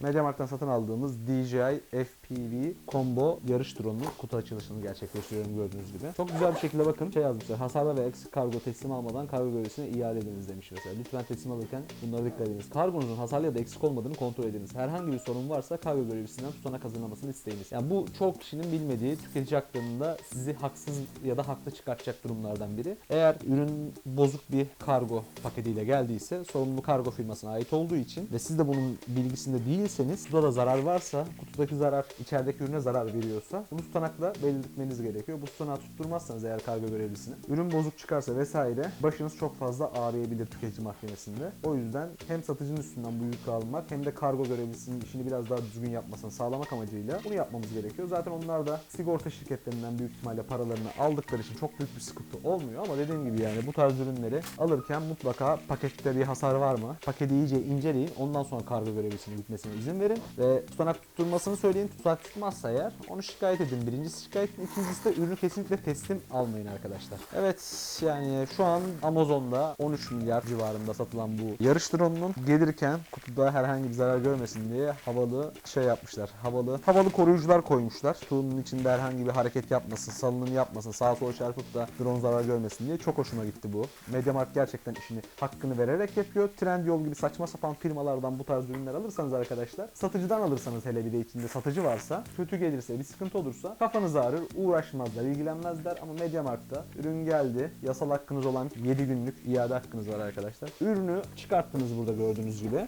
Mediamarkt'tan satın aldığımız DJI FPV combo yarış drone'un kutu açılışını gerçekleştiriyorum gördüğünüz gibi. Çok güzel bir şekilde bakın şey yazmışlar. Hasarlı ve eksik kargo teslim almadan kargo görevlisine iade ediniz demiş mesela. Lütfen teslim alırken bunlara dikkat ediniz. Kargonuzun hasarlı ya da eksik olmadığını kontrol ediniz. Herhangi bir sorun varsa kargo görevlisinden tutanak hazırlamasını isteyiniz. Yani bu çok kişinin bilmediği tüketici haklarında sizi haksız ya da haklı çıkartacak durumlardan biri. Eğer ürün bozuk bir kargo paketiyle geldiyse sorumlu kargo firmasına ait olduğu için ve siz de bunun bilgisinde değilseniz kutuda da zarar varsa, kutudaki zarar içerideki ürüne zarar veriyorsa bunu tutanakla belirtmeniz gerekiyor. Bu tutanağı tutturmazsanız eğer kargo görevlisine ürün bozuk çıkarsa vesaire başınız çok fazla ağrıyabilir tüketici mahkemesinde. O yüzden hem satıcının üstünden bu yükü almak hem de kargo görevlisinin işini biraz daha düzgün yapmasını sağlamak amacıyla bunu yapmamız gerekiyor. Zaten onlar da sigorta şirketlerinden büyük ihtimalle paralarını aldıkları için çok büyük bir sıkıntı olmuyor ama dediğim gibi yani bu tarz ürünleri alırken mutlaka pakette bir hasar var mı? Paketi iyice inceleyin. Ondan sonra kargo görevlisinin gitmesine izin verin ve tutanak tutturmasını söyleyin. Tutanak tutmazsa eğer onu şikayet edin. Birincisi şikayet. İkincisi de ürünü kesinlikle teslim almayın arkadaşlar. Evet yani şu an Amazon'da 13 milyar civarında satılan bu yarış drone'unun gelirken kutuda herhangi bir zarar görmesin diye havalı şey yapmışlar. Havalı havalı koruyucular koymuşlar. Kutunun içinde herhangi bir hareket yapmasın, salınım yapmasın, sağa sola çarpıp da drone zarar görmesin diye çok hoşuma gitti bu. Mediamarkt gerçekten işini hakkını vererek yapıyor. Trendyol gibi saçma sapan firmalardan bu tarz ürünler alırsanız arkadaşlar, satıcıdan alırsanız hele bir de içinde satıcı varsa, kötü gelirse, bir sıkıntı olursa kafanız ağrır, uğraşmazlar, ilgilenmezler ama Mediamarkt'ta ürün geldi, yasal hakkınız olan 7 günlük iade hakkınız var arkadaşlar. Ürünü çıkarttınız burada gördüğünüz gibi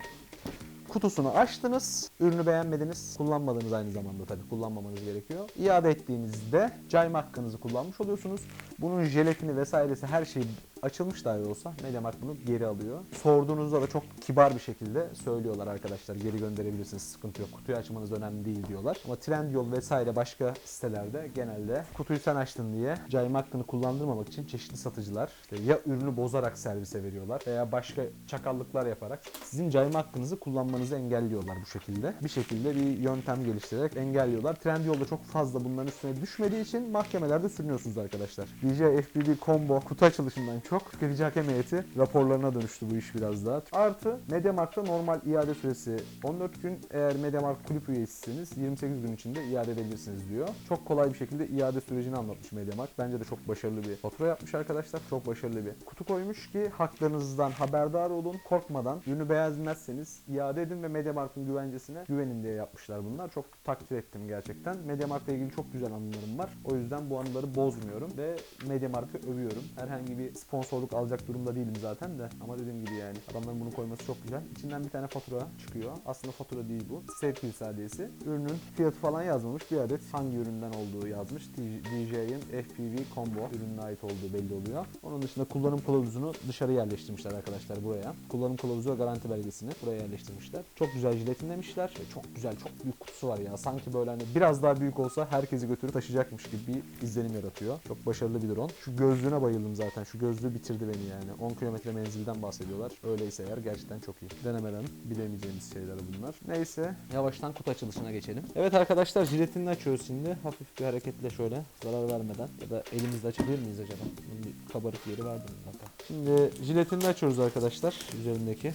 kutusunu açtınız. Ürünü beğenmediniz. Kullanmadınız aynı zamanda tabii. Kullanmamanız gerekiyor. İade ettiğinizde cayma hakkınızı kullanmış oluyorsunuz. Bunun jelatini vesairesi her şey açılmış dahi olsa Mediamarkt bunu geri alıyor. Sorduğunuzda da çok kibar bir şekilde söylüyorlar arkadaşlar. Geri gönderebilirsiniz sıkıntı yok. Kutuyu açmanız önemli değil diyorlar. Ama Trendyol vesaire başka sitelerde genelde kutuyu sen açtın diye cayma hakkını kullandırmamak için çeşitli satıcılar işte ya ürünü bozarak servise veriyorlar veya başka çakallıklar yaparak sizin cayma hakkınızı kullanmanızı engelliyorlar bu şekilde. Bir şekilde bir yöntem geliştirerek engelliyorlar. Trendyol'da çok fazla bunların üstüne düşmediği için mahkemelerde sürünüyorsunuz arkadaşlar. DJI FPV Combo kutu açılışından çok tüketici hakem heyeti raporlarına dönüştü bu iş biraz daha. Artı Mediamarkt'ta normal iade süresi 14 gün. Eğer Mediamarkt kulüp üyesiyseniz 28 gün içinde iade edebilirsiniz diyor. Çok kolay bir şekilde iade sürecini anlatmış Mediamarkt. Bence de çok başarılı bir fatura yapmış arkadaşlar. Çok başarılı bir kutu koymuş ki haklarınızdan haberdar olun. Korkmadan ürünü beğenmezseniz iade edin ve Mediamarkt'ın güvencesine güvenin diye yapmışlar bunlar. Çok takdir ettim gerçekten. Mediamarkt'la ilgili çok güzel anılarım var. O yüzden bu anıları bozmuyorum ve Mediamarkt'ı övüyorum. Herhangi bir sponsorluk alacak durumda değilim zaten de. Ama dediğim gibi yani adamların bunu koyması çok güzel. İçinden bir tane fatura çıkıyor. Aslında fatura değil bu. Sevki isadesi. Ürünün fiyatı falan yazmamış. Bir adet hangi üründen olduğu yazmış. DJ'in FPV combo ürününe ait olduğu belli oluyor. Onun dışında kullanım kılavuzunu dışarı yerleştirmişler arkadaşlar buraya. Kullanım kılavuzu ve garanti belgesini buraya yerleştirmişler. Çok güzel jiletinlemişler. Çok güzel, çok büyük kutusu var ya. Sanki böyle hani biraz daha büyük olsa herkesi götürüp taşıyacakmış gibi bir izlenim yaratıyor. Çok başarılı bir drone. Şu gözlüğüne bayıldım zaten. Şu gözlüğü bitirdi beni yani. 10 kilometre menzilden bahsediyorlar. Öyleyse eğer gerçekten çok iyi. Denemeden bilemeyeceğimiz şeyler bunlar. Neyse yavaştan kutu açılışına geçelim. Evet arkadaşlar jiletini açıyoruz şimdi. Hafif bir hareketle şöyle zarar vermeden ya da elimizle açabilir miyiz acaba? Bir kabarık yeri vardı mutlaka. Şimdi jiletini açıyoruz arkadaşlar üzerindeki.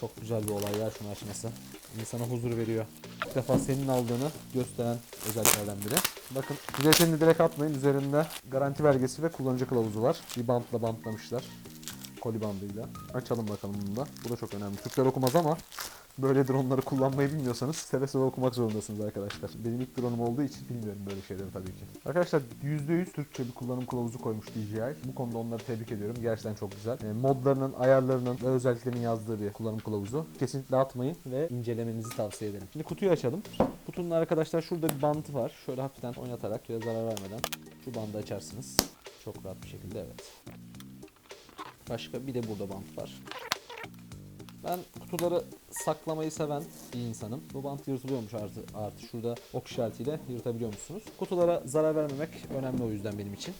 Çok güzel bir olay ya şunu açması. İnsana huzur veriyor. İlk defa senin aldığını gösteren özelliklerden biri. Bakın jiletini direkt atmayın. Üzerinde garanti belgesi ve kullanıcı kılavuzu var. Bir bantla bantlamışlar. Koli bandıyla. Açalım bakalım bunu da. Bu da çok önemli. Türkler okumaz ama böyle dronları kullanmayı bilmiyorsanız seve seve okumak zorundasınız arkadaşlar. Benim ilk drone'um olduğu için bilmiyorum böyle şeyleri tabii ki. Arkadaşlar %100 Türkçe bir kullanım kılavuzu koymuş DJI. Bu konuda onları tebrik ediyorum. Gerçekten çok güzel. E, modlarının, ayarlarının ve özelliklerinin yazdığı bir kullanım kılavuzu. Kesinlikle atmayın ve incelemenizi tavsiye ederim. Şimdi kutuyu açalım. Kutunun arkadaşlar şurada bir bantı var. Şöyle hafiften oynatarak ya zarar vermeden şu bandı açarsınız. Çok rahat bir şekilde evet. Başka bir de burada bant var. Ben kutuları saklamayı seven bir insanım. Bu bant yırtılıyormuş artı, artı şurada ok işaretiyle yırtabiliyor musunuz? Kutulara zarar vermemek önemli o yüzden benim için.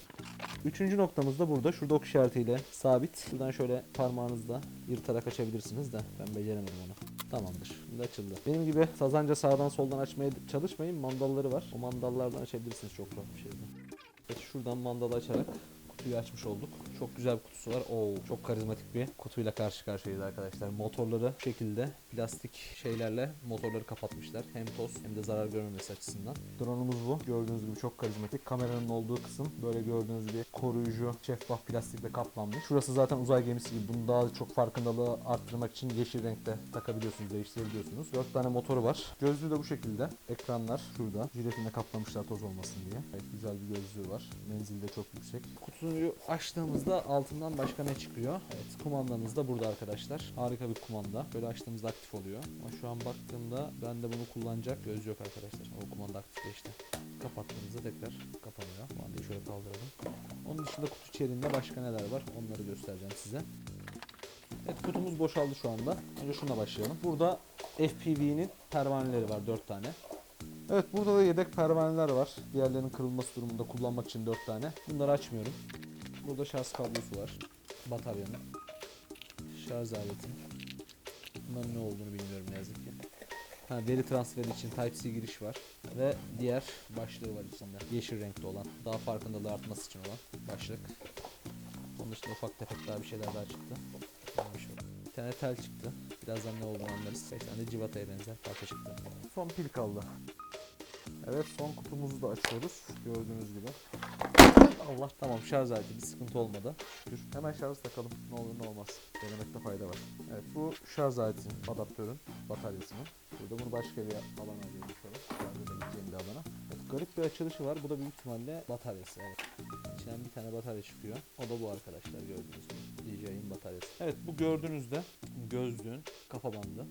Üçüncü noktamız da burada. Şurada ok işaretiyle sabit. Şuradan şöyle parmağınızla yırtarak açabilirsiniz de ben beceremedim onu. Tamamdır. Şimdi açıldı. Benim gibi sazanca sağdan soldan açmaya çalışmayın. Mandalları var. O mandallardan açabilirsiniz çok rahat bir şekilde. Evet, şuradan mandalı açarak kutuyu açmış olduk. Çok güzel bir kutusu var. Oo, çok karizmatik bir kutuyla karşı karşıyayız arkadaşlar. Motorları bu şekilde plastik şeylerle motorları kapatmışlar. Hem toz hem de zarar görmemesi açısından. Drone'umuz bu. Gördüğünüz gibi çok karizmatik. Kameranın olduğu kısım böyle gördüğünüz gibi koruyucu şeffaf plastikle kaplanmış. Şurası zaten uzay gemisi gibi. Bunu daha çok farkındalığı arttırmak için yeşil renkte takabiliyorsunuz, değiştirebiliyorsunuz. 4 tane motoru var. Gözlüğü de bu şekilde. Ekranlar şurada. Jiletine kaplamışlar toz olmasın diye. Gayet güzel bir gözlüğü var. Menzili de çok yüksek. Kutuyu açtığımızda altından başka ne çıkıyor? Evet, kumandamız da burada arkadaşlar. Harika bir kumanda. Böyle açtığımızda aktif oluyor. Ama şu an baktığımda ben de bunu kullanacak göz yok arkadaşlar. O kumanda aktifleşti. Kapattığımızda tekrar kapanıyor. Kumandayı şöyle kaldıralım. Onun dışında kutu içerisinde başka neler var? Onları göstereceğim size. Evet kutumuz boşaldı şu anda. Önce şuna başlayalım. Burada FPV'nin pervaneleri var 4 tane. Evet burada da yedek pervaneler var. Diğerlerinin kırılması durumunda kullanmak için 4 tane. Bunları açmıyorum. Burada şarj kablosu var. Bataryanın. Şarj aleti. Bunların ne olduğunu bilmiyorum ne yazık ki. Ha, veri transferi için Type-C giriş var. Ve diğer başlığı var içinde. Yeşil renkli olan. Daha farkındalığı artması için olan başlık. Onun dışında ufak tefek daha bir şeyler daha çıktı. Bir tane tel çıktı. Birazdan ne olduğunu anlarız. Bir tane de civataya benzer parça çıktı. Son pil kaldı. Evet son kutumuzu da açıyoruz. Gördüğünüz gibi. Allah tamam şarj aleti bir sıkıntı olmadı. Şükür. Hemen şarj takalım. Ne olur ne olmaz. Denemekte fayda var. Evet bu şarj aletinin adaptörün bataryasının. Burada bunu başka bir alana alıyoruz şöyle. Alana. Evet, garip bir açılışı var. Bu da büyük ihtimalle bataryası. Evet. İçinden bir tane batarya çıkıyor. O da bu arkadaşlar gördüğünüz gibi. DJI'nin bataryası. Evet bu gördüğünüzde gözlüğün kafa bandı.